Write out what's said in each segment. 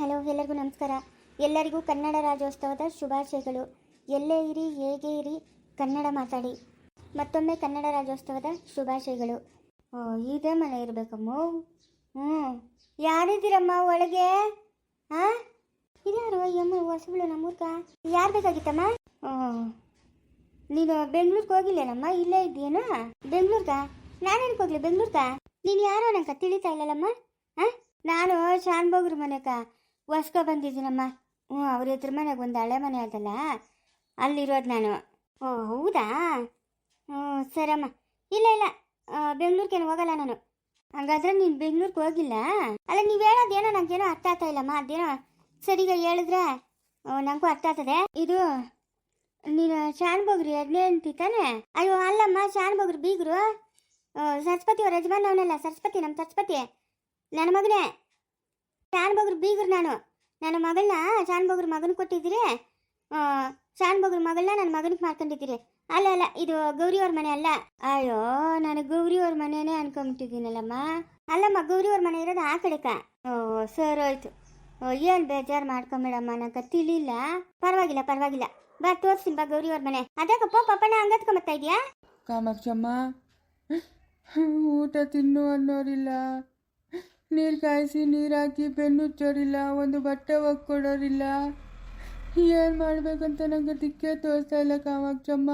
Hello ಎಲ್ಲರಿಗೂ ನಮಸ್ಕಾರ. ಎಲ್ಲರಿಗೂ ಕನ್ನಡ ರಾಜ್ಯೋತ್ಸವದ ಶುಭಾಶಯಗಳು. ಎಲ್ಲೇ ಇರಿ, ಹೇಗೆ ಇರಿ, ಕನ್ನಡ ಮಾತಾಡಿ. ಮತ್ತೊಮ್ಮೆ ಕನ್ನಡ ರಾಜ್ಯೋತ್ಸವದ ಶುಭಾಶಯಗಳು. ಓ ಇದೇ ಮನೆ ಇರಬೇಕಮ್ಮ. ಹ್ಞೂ ಯಾರಿದ್ದೀರಮ್ಮ ಒಳಗೆ? ಹಾಂ ಇದ್ಯಾರು? ಅಮ್ಮ ಹೊಸಬಳು ನಮ್ಮೂರ್ಗ? ಯಾರು ಬೇಕಾಗಿತ್ತಮ್ಮ? ನೀನು ಬೆಂಗ್ಳೂರ್ಗೆ ಹೋಗಿಲ್ಲೇನಮ್ಮ? ಇಲ್ಲೇ ಇದ್ದೀಯೇನೋ? ಬೆಂಗ್ಳೂರ್ಗ? ನಾನೇನಕ್ಕೆ ಹೋಗ್ಲಿ, ಬೆಂಗ್ಳೂರ್ಗ? ನೀನು ಯಾರೋ ನಂಗೆ ತಿಳಿತಾ ಇಲ್ಲಲ್ಲಮ್ಮ? ಹಾಂ ನಾನು ಶಾನ್ಭೋಗ್ರ ಮನೆಗ? ಹೊಸ್ಕ ಬಂದಿದ್ದೀನಮ್ಮ. ಹ್ಞೂ, ಅವ್ರ ಹತ್ರ ಮನೆಗೆ ಒಂದು ಹಳೆ ಮನೆ ಅದಲ್ಲ? ಅಲ್ಲಿರೋದು ನಾನು. ಓ, ಹೌದಾ? ಹ್ಞೂ, ಸರಮ್ಮ. ಇಲ್ಲ ಇಲ್ಲ. ಬೆಂಗ್ಳೂರ್ಗೇನು ಹೋಗಲ್ಲ ನಾನು. ಹಂಗಾದ್ರೆ ನೀನು ಬೆಂಗ್ಳೂರ್ಗೆ ಹೋಗಿಲ್ಲ? ಅಲ್ಲ, ನೀವು ಹೇಳೋದೇನೋ ನನಗೇನೋ ಅರ್ಥ ಆಗ್ತಾ ಇಲ್ಲಮ್ಮ. ಅದೇನೋ ಸರಿಗ ಹೇಳಿದ್ರೆ ನನಗೂ ಅರ್ಥ ಆಗ್ತದೆ. ಇದು, ನೀನು ಶಾನ್ಭೋಗ್ರಿ ಎರಡನೇ ಅಂತಿ ತಾನೆ? ಅಯ್ಯೋ, ಅಲ್ಲಮ್ಮ, ಶಾನ್ಭೋಗ್ರು ಬೀಗರು. ಸರಸ್ವತಿ ಅವ್ರ ಯಜಮಾನ್ ಅವನಲ್ಲ, ಸರಸ್ವತಿ ನಮ್ಮ ಸರಸ್ವತಿ. ನನ್ನ ಮಗನೇ. ಶಾನ್ಭೋಗ್ರು ಬೀಗರು ನಾನು. ನನ್ನ ಮಗಳನ್ನ ಶಾನ್ಭೋಗ್ರ ಮಗನ ಕೊಟ್ಟಿದ್ದೀರಿ. ಶಾನ್ಭೋಗ್ರ ಮಗಳನ್ನ ನನ್ನ ಮಗನಿಗೆ ಮಾಡ್ಕೊಂಡಿದ್ದೀರಿ. ಅಲ್ಲ ಅಲ್ಲ, ಇದು ಗೌರಿ ಅವ್ರ ಮನೆ ಅಲ್ಲ. ಅಯ್ಯೋ, ನಾನು ಗೌರಿ ಅವ್ರ ಮನೆನೇ ಅನ್ಕೊಂಬಿಟ್ಟಿದ್ದೀನಲ್ಲಮ್ಮ. ಅಲ್ಲಮ್ಮ, ಗೌರಿ ಅವ್ರ ಮನೆ ಇರೋದು ಆ ಕಡೆಕ. ಓ, ಸರ್ ಹೋಯ್ತು. ಏನು ಬೇಜಾರು ಮಾಡ್ಕೊಂಬೇಡಮ್ಮ, ನಂಗೆ ತಿಳಿಲ್ಲ ಪರವಾಗಿಲ್ಲ ಪರವಾಗಿಲ್ಲ. ಬಾ, ತೋರಿಸ್ತೀನಿ, ಬಾ ಗೌರಿ ಅವ್ರ ಮನೆ. ಅದಕ್ಕಪ್ಪ ಪಪ್ಪನ ಹಂಗತ್ಕೊಂಬತ್ತಾ ಇದೆಯಾ? ಕಾಮಾಕ್ಷಮ್ಮ, ಊಟ ತಿನ್ನು ಅನ್ನೋರಿಲ್ಲ. ನೀರು ಕಾಯಿಸಿ ನೀರಾಕಿ ಬೆನ್ನು ಬೆನ್ನುಚ್ಚೋರಿಲ್ಲ ಒಂದು ಬಟ್ಟೆ ಒಕ್ಕೊಡೋರಿಲ್ಲ ಏನು ಮಾಡಬೇಕಂತ ನಂಗೆ ದಿಕ್ಕೇ ತೋರಿಸ್ತಾ ಇಲ್ಲ ಕಾಮಾಕ್ಷಮ್ಮ.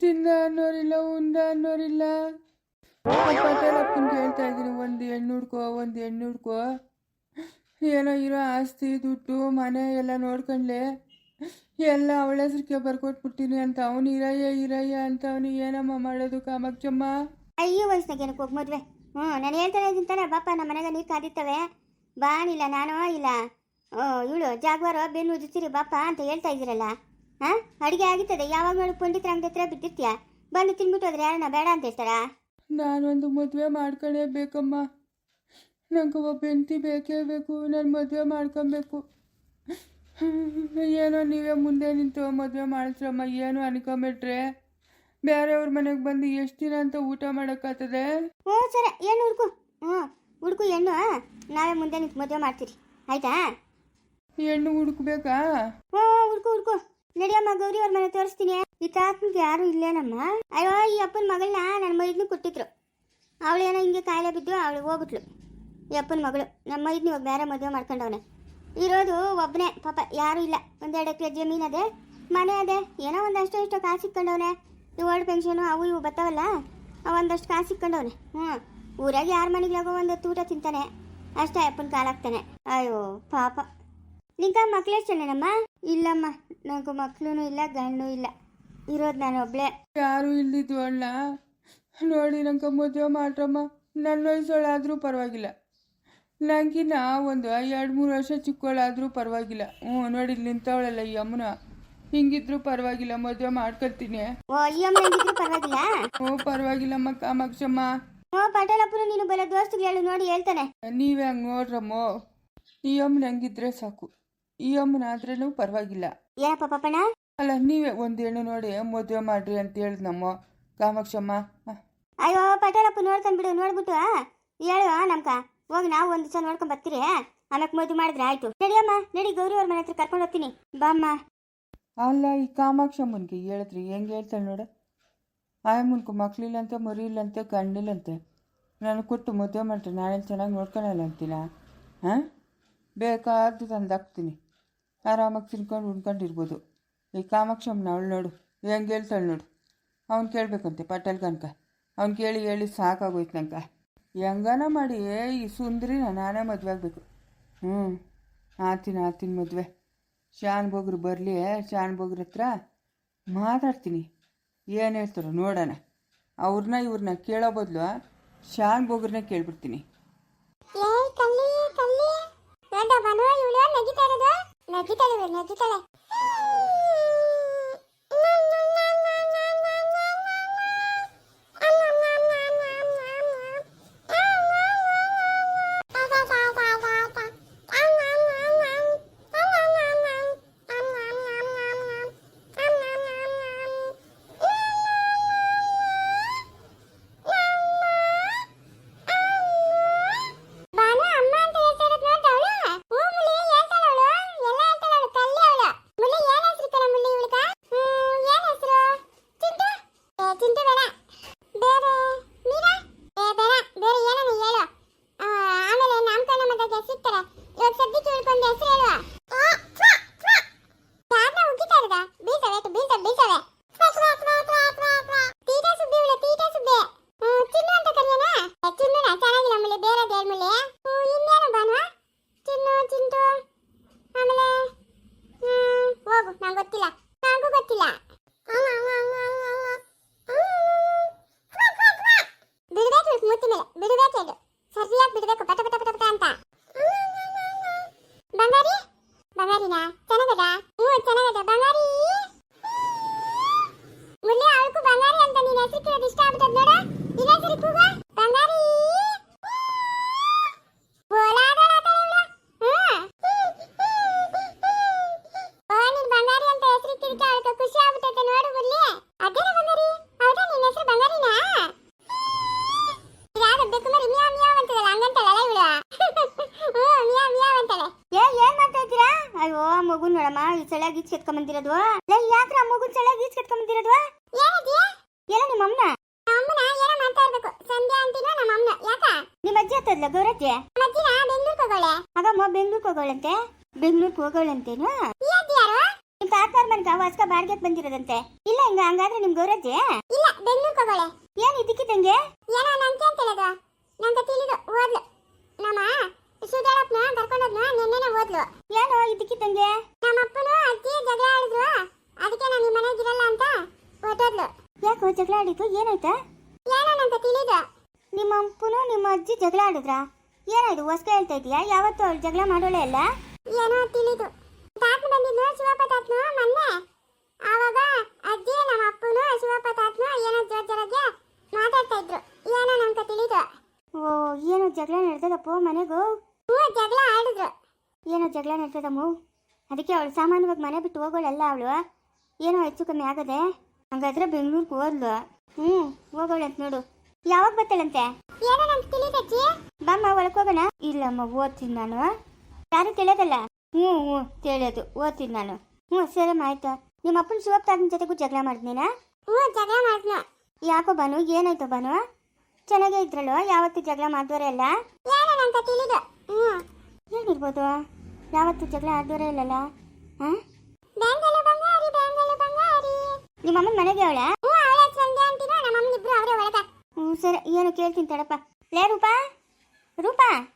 ತಿಂದ ಅನ್ನೋರಿಲ್ಲ ಉಂದ ಅನ್ನೋರಿಲ್ಲ. ಹೇಳ್ತಾ ಕೇಳ್ತಾ ಇದ್ದೀನಿ, ಒಂದು ಹೆಣ್ಣು ಹುಡ್ಕೋ ಒಂದು ಹೆಣ್ಣು ಹುಡ್ಕೋ ಏನೋ ಇರೋ ಆಸ್ತಿ, ದುಡ್ಡು, ಮನೆ ಎಲ್ಲ ನೋಡ್ಕೊಂಡ್ಲೆ. ಎಲ್ಲ ಅವಳ ಹೆಸರಿಗೆ ಬರ್ಕೊಟ್ಬಿಟ್ಟಿನಿ ಅಂತ, ಅವನು ಇರಯ್ಯ ಇರಯ್ಯ ಅಂತ ಅವನು ಏನಮ್ಮ ಮಾಡೋದು ಕಾಮಾಕ್ಷಮ್ಮ? ಅಯ್ಯೋ ವಯಸ್ಸಿನಾಗ ಏನಕ್ಕೆ ಹೋಗಿ ಮದುವೆ. ಹ್ಞೂ ನಾನು ಹೇಳ್ತಾನೆ ಇದ್ದೀನಿ ತಾನೆ ನಮ್ಮ ಮನೆಗೆ ನೀರು ಕಾದಿರ್ತವೆ. ಇಲ್ಲ ನಾನು ಇಲ್ಲ. ಓ, ಇವಳು ಜಾಗ್ವಾರ, ಬೆನ್ನು ಉಜ್ಜಿಸಿರಿ ಬಾಪ ಅಂತ ಹೇಳ್ತಾ ಇದ್ದೀರಲ್ಲ. ಹಾಂ, ಅಡುಗೆ ಆಗಿತ್ತದೆ ಯಾವಾಗ ನೋಡಿ ಪಂಡಿತರ, ಅಂಗಡಿ ಹತ್ರ ಬಿದ್ದಿರ್ತೀಯ? ಬಂದು ತಿನ್ಬಿಟ್ಟು ಹೋದ್ರೆ ಯಾರನ್ನ ಬೇಡ ಅಂತ ಹೇಳ್ತಾರಾ? ನಾನೊಂದು ಮದುವೆ ಮಾಡ್ಕೊಳ್ಳೇಬೇಕಮ್ಮ ನಂಗೆ ಒಬ್ಬ ಹೆಂಡತಿ ಬೇಕೇ ಬೇಕು, ನಾನು ಮದುವೆ ಮಾಡ್ಕೊಬೇಕು. ಏನೋ ನೀವೇ ಮುಂದೆ ನಿಂತು ಮದುವೆ ಮಾಡಿಸ್ರಮ್ಮ ಏನು ಅನ್ಕೊಂಬಿಟ್ರೆ. ಬೇರೆಯವ್ರ ಮನೆಗೆ ಬಂದು ಎಷ್ಟು ದಿನ ಅಂತ ಊಟ ಮಾಡೋಕ್ಕಾಗ್ತದೆ? ಓ ಸರ. ಹೆಣ್ಣು ಹುಡುಕು? ಹ್ಞೂ ಹುಡುಕು ಹೆಣ್ಣು ನಾವೇ ಮುಂದೆ ನಿಂತು ಮದುವೆ ಮಾಡ್ತೀರಿ. ಆಯ್ತಾ? ಹೆಣ್ಣು ಹುಡುಕ್ಬೇಕಾ? ಓ ಹುಡ್ಕು ಹುಡ್ಕು. ನಡಿಯಮ್ಮ ಗೌರಿ ಅವ್ರ ಮನೆ ತೋರಿಸ್ತೀನಿ. ಈ ತಾತನಿಗೆ ಯಾರು ಇಲ್ಲೇನಮ್ಮ? ಅಯ್ಯೋ ಈ ಅಪ್ಪನ ಮಗಳನ್ನ ನನ್ನ ಮೈದ್ನು ಕೊಟ್ಟಿದ್ರು. ಅವಳೇನೋ ಹಿಂಗೆ ಕಾಯಿಲೆ ಬಿದ್ದು ಅವಳು ಹೋಗ್ಬಿಟ್ಲು. ಈ ಅಪ್ಪನ ಮಗಳು. ನಮ್ಮ ಮೈದ್ನ ಇವಾಗ ಬೇರೆ ಮದುವೆ ಮಾಡ್ಕೊಂಡವನೆ. ಇರೋದು ಒಬ್ಬನೇ ಪಾಪ ಯಾರು ಇಲ್ಲ. ಒಂದೆರಡು ಎಕರೆ ಜಮೀನು ಅದೇ ಮನೆ ಅದೇ. ಏನೋ ಒಂದಷ್ಟು ಇಷ್ಟು ಕಾಸು ಇಕ್ಕೊಂಡವನೆ ಈ ಓಲ್ಡ್ ಪೆನ್ಷನು, ಅವು ಇವು ಬರ್ತಾವಲ್ಲ ಒಂದಷ್ಟು ಕಾಸು ಇಕ್ಕೊಂಡವನೆ. ಹ್ಞೂ. ಊರಾಗ ಯಾರ ಮನೆಗ್ಲಾಗೋ ಒಂದು ಊಟ ತಿಂತಾನೆ. ಅಷ್ಟೇ ಅಪ್ಪನ ಕಾಲಾಗ್ತಾನೆ ಅಯ್ಯೋ, ಪಾಪ. ನಿಂಗ ಚೆನ್ನಮ್ಮ ಇಲ್ಲಮ್ಮ, ನನಗೂ ಮಕ್ಕಳು ಇಲ್ಲ, ಗಂಡು ಇಲ್ಲ. ಇರೋದು ನಾನು ಒಬ್ಳೆ. ಯಾರು ಇಲ್ಲಿದ್ದು ಅಣ್ಣ? ನೋಡಿ ನಂಗೆ ಮದುವೆ ಮಾಡ್ರಮ್ಮ. ನನ್ನ ವಯಸ್ಸೊಳಾದರೂ ಪರವಾಗಿಲ್ಲ. ನಂಗಿನ್ನ ಒಂದು ಎರಡು ಮೂರು ವರ್ಷ ಚಿಕ್ಕವಳಾದರೂ ಪರವಾಗಿಲ್ಲ. ಹ್ಞೂ, ನೋಡಿ ನಿಂತವಳಲ್ಲ ಈ ಅಮ್ಮನ. ಹಿಂಗಿದ್ರು ಪರವಾಗಿಲ್ಲ ಮದುವೆ ಮಾಡ್ಕೊಳ್ತೀನಿ. ಓ ಈ ಅಮ್ಮ ಹೆಂಗಿದ್ರು ಪರವಾಗಿಲ್ಲ? ಓ ಪರವಾಗಿಲ್ಲಮ್ಮ ಕಾಮಾಕ್ಷಮ್ಮ. ಓ ಪಟೇಲಪ್ಪನು ನೀನು ಬರೋ ದೋಸ್ತಿಗೆ ಹೇಳು ನೋಡಿ ಹೇಳ್ತಾನೆ. ನೀವೇ ಹಂಗೆ ನೋಡ್ರಮ್ಮ. ಈ ಅಮ್ಮನ ಹಂಗಿದ್ರೆ ಸಾಕು. ಈ ಅಮ್ಮನಾದ್ರೂ ಪರವಾಗಿಲ್ಲ. ಏನಪ್ಪ ಪಾಪಣ್ಣ? ಅಲ್ಲ ನೀವೇ ಒಂದು ಹೆಣ್ಣು ನೋಡಿ ಮದುವೆ ಮಾಡ್ರಿ ಅಂತ ಹೇಳಿದ್ನಮ್ಮ ಕಾಮಾಕ್ಷಮ್ಮ. ಹ. ಅಯ್ಯೋ ಪಟೇಲಪ್ಪ ನೋಡ್ಕೊಂಡ್ ಬಿಡು ನೋಡ್ಬಿಟ್ಟು ಹೇಳು ನಮ್ಕ? ಹೋಗಿ ನಾವು ಒಂದ್ ದಿವಸ ನೋಡ್ಕೊಂಡ್ ಬರ್ತೀರಿ ಆಮೇಲೆ ಮದುವೆ ಮಾಡಿದ್ರೆ ಆಯ್ತು. ನಡಿಯಮ್ಮ ನಡಿ ಗೌರಿ ಅವ್ರ ಮನೆ ಹತ್ರ ಕರ್ಕೊಂಡು ಹೋಗ್ತೀನಿ. ಬಾಮ್ಮ ಅಲ್ಲ, ಈ ಕಾಮಾಕ್ಷಮ್ಮನಿಗೆ ಹೇಳಿದ್ರಿ, ಹೆಂಗೆ ಹೇಳ್ತಾಳೆ ನೋಡ. ಆಯಮ್ಮನ್ಕು ಮಕ್ಳಿಲ್ಲಂತೆ ಮರಿ ಇಲ್ಲಂತೆ ಗಂಡಿಲ್ಲಂತೆ ನಾನು ಕೊಟ್ಟು ಮದುವೆ ಮಾಡ್ತೀನಿ ನಾಳೆ ಚೆನ್ನಾಗಿ ನೋಡ್ಕೊಳಲ್ಲ ಅಂತೀನ? ಹಾಂ ಬೇಕಾದ್ದು ತಂದು ಹಾಕ್ತೀನಿ. ಆರಾಮಾಗಿ ತಿನ್ಕೊಂಡು ಉಣ್ಕೊಂಡಿರ್ಬೋದು. ಈ ಕಾಮಾಕ್ಷಮ್ಮನ ಅವಳು ನೋಡು, ಹೆಂಗೆ ಹೇಳ್ತಾಳೆ ನೋಡು. ಅವ್ನು ಕೇಳಬೇಕಂತೆ ಪಟೇಲ್ ಕನಕ. ಅವ್ನು ಕೇಳಿ ಹೇಳಿ ಸಾಕಾಗೋಯ್ತು ನಂಗೆ. ಹೆಂಗನ ಮಾಡಿ ಈ ಸುಂದ್ರಿನ ನಾನೇ ಮದುವೆ ಆಗಬೇಕು. ಹ್ಞೂ ಆತೀನಿ ಆತೀನಿ ಮದುವೆ. ಶಾನ್ ಬೋಗ್ರು ಬರಲಿ ಶಾನ್ ಬೋಗ್ರ ಹತ್ರ ಮಾತಾಡ್ತೀನಿ. ಏನು ಹೇಳ್ತಾರೋ ನೋಡೋಣ. ಅವ್ರನ್ನ ಇವ್ರನ್ನ ಕೇಳೋ ಬದಲು ಶಾನ್ ಬೋಗ್ರನ್ನ ಕೇಳ್ಬಿಡ್ತೀನಿ ಏ ಕಲ್ಲಿ ಕಲ್ಲಿ ಇವಳು ನಗಿತಾ ಇರೋದು, ನಗಿತಾಳೆ ಭಾನು ಅಮ್ಮ ಅಂತ ಹೇಳ್ತಾ ಇರೋದು ನೋಡ್ದ ಅವಳು ಬಂಗಾರಿನಾ ಚೆನ್ನಾಗದ ಹ್ಞೂ ಚೆನ್ನಾಗದ ಬಂಗಾರಿ ಮುಳ್ಳೆ ಅವಳಕ್ಕೂ ಬಂಗಾರಿ ಅಂತ ನೀನ್ ಹೆಸರು ಕೇಳೋದು ಇಷ್ಟ ಆಗ್ಬಿಟ್ಟದ ನೋಡ ನಿನ್ನ ಹೆಸರು ಕೂಗ ಬಂಗಾರಿ ಬೋಲಾದಳ ಆ ಕಡೆ ಇವ್ಳು. ಹ್ಮ್. ಓ, ನೀನ್ ಬಂಗಾರಿ ಅಂತ ಹೆಸರು ಇಟ್ಟಿದ್ದಕ್ಕೆ ಅವಳಿಗೆ ಖುಷಿ ಆಗ್ಬಿಟ್ಟೈತೆ ನೋಡು ಮುಳ್ಳಿ ಅದೇನ ಬಂಗಾರಿ ಹೌದಾ ನಿನ್ನ ಹೆಸರು ಬಂಗಾರಿನಾ ಯಾರು ಬೇಕು ಮರಿ ಮಿಯಾವ್ ಮಿಯಾವ್ ಅಂತದಲ್ಲ ಹಂಗಂತಲ್ಲ ಇವಳು ಹ್ಞೂ ಮಿಯಾವ್ ಮಿಯಾವ್ ಅಂತಾಳೆ ಏ ಏನ್ ಮಾಡ್ತಾ ಇದ್ದೀರಾ ಅಯ್ಯೋ ನೋಡಮ್ಮ ಈ ಸಲ ಗೀಚ್ ಕೆತ್ಕೊಂಬಂದಿರೋದು ಲೇ ಯಾಕ್ರ ಅಮ್ಮಗೂ ಸಲ ಗೀಚ್ ಕೆತ್ಕೊಂಬಂದಿರೋದು ಏನದಿ ಎಲ್ಲ ನಿಮ್ಮ ಅಮ್ಮನ? ಅಮ್ಮನ ಏನೋ ಮಾಡ್ತಾ ಇರ್ಬೇಕು. ಸಂಧ್ಯಾ ಅಂತಿನ ನಮ್ಮ ಅಮ್ಮನ? ಯಾಕ? ನಿಮ್ಮ ಅಜ್ಜಿ ಹತ್ತದ್ಲ ಗೌರಜ್ಜಿ? ಅಜ್ಜಿನ ಬೆಂಗ್ಳೂರ್ಗೆ ಹೋಗೋಳೆ. ಆಗಮ್ಮ ಬೆಂಗ್ಳೂರ್ಗೆ ಹೋಗೋಳಂತೆ? ಬೆಂಗ್ಳೂರ್ಗೆ ಹೋಗೋಳಂತೇನು? ನಿಮ್ ತಾತಾರ್ ಮನ್ಕ ವಾಸ್ಕ ಬಾಡ್ಗೆಕ್ ಬಂದಿರೋದಂತೆ. ಇಲ್ಲ ಹಿಂಗ ಹಂಗಾದ್ರೆ ನಿಮ್ ಗೌರಜ್ಜಿ? ಇಲ್ಲ ಬೆಂಗ್ಳೂರ್ಗೆ ಹೋಗೋಳೆ. ಏನ್ ಇದಕ್ಕಿದಂಗೆ ಏನೋ ನಂಗೆ ಅಂತ ಹೇಳೋದು. ನಂಗೆ ತಿಳಿದು ಓದ್ಲು ನಮ್ಮ ಸುಧಾರಪ್ಪನ ಕರ್ಕೊಂಡೋದ್ನ ನಿನ್ನೆನೆ ಓದ್ಲು ಏನೋ ಇದಕ್ಕಿದಂಗೆ ನಮ್ಮ ಅಪ್ಪನು ಅಜ್ಜಿ ಜಗಳ ಆಡಿದ್ರು ಅದಕ್ಕೆ ನಾನು ನಿಮ್ಮ ಮನೆಗಿರಲ್ಲ ಅಂತ ಹೊಟ್ಟೋದ್ಲು ಯಾಕೋ ಜಗಳ ಆಡಿತು ಏನಾಯ್ತಾ? ಏನೋ ತಿಳಿದ ತಿಳಿದು? ನಿಮ್ಮ ಅಪ್ಪನು ನಿಮ್ಮ ಅಜ್ಜಿ ಜಗಳ ಆಡಿದ್ರ? ಏನಾಯ್ತು ಹೊಸ್ಕ ಹೇಳ್ತಾ ಇದೀಯಾ ಯಾವತ್ತು ಅವ್ಳು ಜಗಳ ಮಾಡೋಳೆ ಅಲ್ಲ ಏನೋ ತಿಳಿದು. ತಾತ ಬಂದಿದ್ನು ಶಿವಪ್ಪ ತಾತನು ಮೊನ್ನೆ? ಆವಾಗ ಅಜ್ಜಿ ನಮ್ಮ ಅಪ್ಪನು ಶಿವಪ್ಪ ತಾತನು ಏನೋ ಜೋರ್ ಜೋರಾಗೆ ಮಾತಾಡ್ತಾ ಇದ್ರು. ಏನೋ ನಂಗೆ ತಿಳಿದು. ಓ ಏನೋ ಜಗಳ ನಡೆದದಪ್ಪ ಮನೆಗೂ? ಹ್ಞೂ ಜಗಳ ಆಡಿದ್ರು. ಏನೋ ಜಗಳ ನಡ್ತದಮ್ಮ ಅದಕ್ಕೆ ಅವಳು ಸಾಮಾನ್ಯವಾಗಿ ಮನೆ ಬಿಟ್ಟು ಹೋಗೋಳಲ್ಲ ಅವಳು? ಏನೋ ಹೆಚ್ಚು ಕಮ್ಮಿ ಆಗದೆ? ಹಂಗಾದ್ರೆ ಬೆಂಗಳೂರಿಗೆ ಹೋದ್ಲು. ಹ್ಞೂ ಹೋಗೋಳಂತ ನೋಡು. ಯಾವಾಗ ಬರ್ತಾಳಂತೆ? ಏನೋ ನಂಗೆ ತಿಳಿದು ಅಜ್ಜಿ? ಬಾಮ್ಮ ಒಳಗೆ ಹೋಗೋಣ? ಇಲ್ಲಮ್ಮ ಓದ್ತೀನಿ ನಾನು. ಯಾರು ಕೇಳೋದಲ್ಲ? ಹ್ಞೂ ಹ್ಞೂ ಕೇಳೋದು ಓದ್ತೀನಿ ನಾನು. ಹ್ಞೂ ಸರಮ್ಮ ಆಯ್ತು. ನಿಮ್ಮ ಅಪ್ಪನ ಶಿವಪ್ಪ ಜೊತೆಗೂ ಜಗಳ ಮಾಡಿದ್ನೇನಾ? ಹ್ಞೂ ಜಗಳ ಮಾಡ್ದ ಯಾಕೋ ಬಾನು ಏನಾಯ್ತು ಬಾನು ಚೆನ್ನಾಗೇ ಇದ್ರಲ್ಲ ಯಾವತ್ತು ಜಗಳ ಮಾಡಿದವರೇ ಅಲ್ಲ ಏನೋ ನಂಗೆ ತಿಳಿದು? ಹ್ಞೂ. ಏನಿರ್ಬೋದು? ಯಾವತ್ತು ಜಗಳ ಆದವರೇ ಇಲ್ಲಲ್ಲ? ಹಾಂ? ನಿಮ್ಮ ಅಮ್ಮನ ಮನೆಗೆ ಅವಳ? ಹ್ಞೂ ಹ್ಞೂ ಸರಿ. ಏನು ಕೇಳ್ತೀನಿ ತಡಪ್ಪ. ಲೇ ರೂಪಾ ರೂಪಾ.